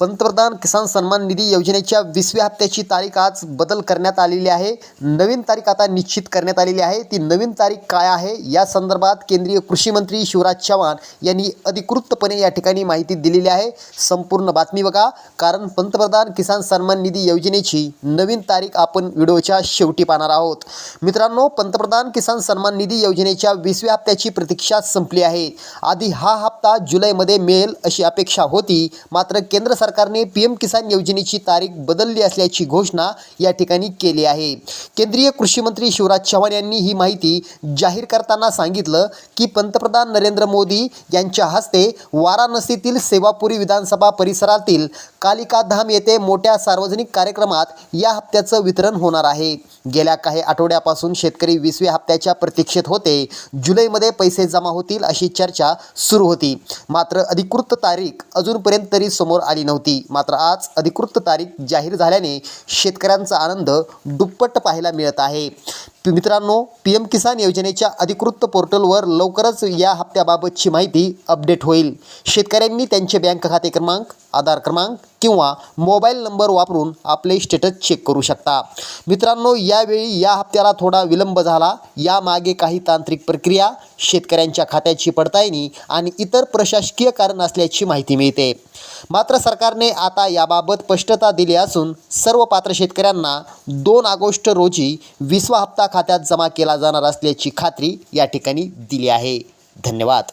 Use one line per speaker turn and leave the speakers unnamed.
पंतप्रधान किसान सन्मान निधी योजनेच्या वीसव्या हप्त्याची तारीख आज बदल करण्यात आलेली आहे. नवीन तारीख आता निश्चित करण्यात आलेली आहे. ती नवीन तारीख काय आहे? या संदर्भात केंद्रीय कृषी मंत्री शिवराज चव्हाण यांनी अधिकृतपणे या ठिकाणी माहिती दिलेली आहे. संपूर्ण बातमी बघा. कारण पंतप्रधान किसान सन्मान निधी योजनेची नवीन तारीख आपण व्हिडिओच्या शेवटी पाहणार आहोत. मित्रांनो पंतप्रधान किसान सन्मान निधी योजनेच्या वीसव्या हप्त्याची प्रतीक्षा संपली आहे. आधी हा हप्ता जुलैमध्ये मिळेल अशी अपेक्षा होती. मात्र केंद्र सरकारने पीएम किसान योजनेची तारीख बदलली असल्याची घोषणा या ठिकाणी केली आहे. केंद्रीय कृषी मंत्री शिवराज चव्हाण यांनी ही माहिती जाहीर करताना सांगितलं की पंतप्रधान नरेंद्र मोदी यांच्या हस्ते वाराणसीतील सेवापुरी विधानसभा परिसरातील कालिकाधाम येथे मोठ्या सार्वजनिक कार्यक्रमात या हप्त्याचं वितरण होणार आहे. गेल्या काही आठवड्यापासून शेतकरी वीसव्या हप्त्याच्या प्रतीक्षेत होते. जुलैमध्ये पैसे जमा होतील अशी चर्चा सुरू होती. मात्र अधिकृत तारीख अजूनपर्यंत तरी समोर आली नव्हती. नव्हती. मात्र आज अधिकृत तारीख जाहीर झाल्याने शेतकऱ्यांचा आनंद दुप्पट पाहायला मिळत आहे. मित्रांनो पी एम किसान योजनेच्या अधिकृत पोर्टलवर लवकरच या हप्त्याबाबतची माहिती अपडेट होईल. शेतकऱ्यांनी त्यांचे बँक खाते क्रमांक आधार क्रमांक किंवा मोबाईल नंबर वापरून आपले स्टेटस चेक करू शकता. मित्रांनो यावेळी या हप्त्याला थोडा विलंब झाला. यामागे काही तांत्रिक प्रक्रिया शेतकऱ्यांच्या खात्याची पडताळणी आणि इतर प्रशासकीय कारण असल्याची माहिती मिळते. मात्र सरकारने आता याबाबत स्पष्टता दिली असून सर्व पात्र शेतकऱ्यांना दोन ऑगस्ट रोजी विसवा हप्ता खात्यात जमा केला जाणार असल्याची खात्री या ठिकाणी दिली आहे. धन्यवाद.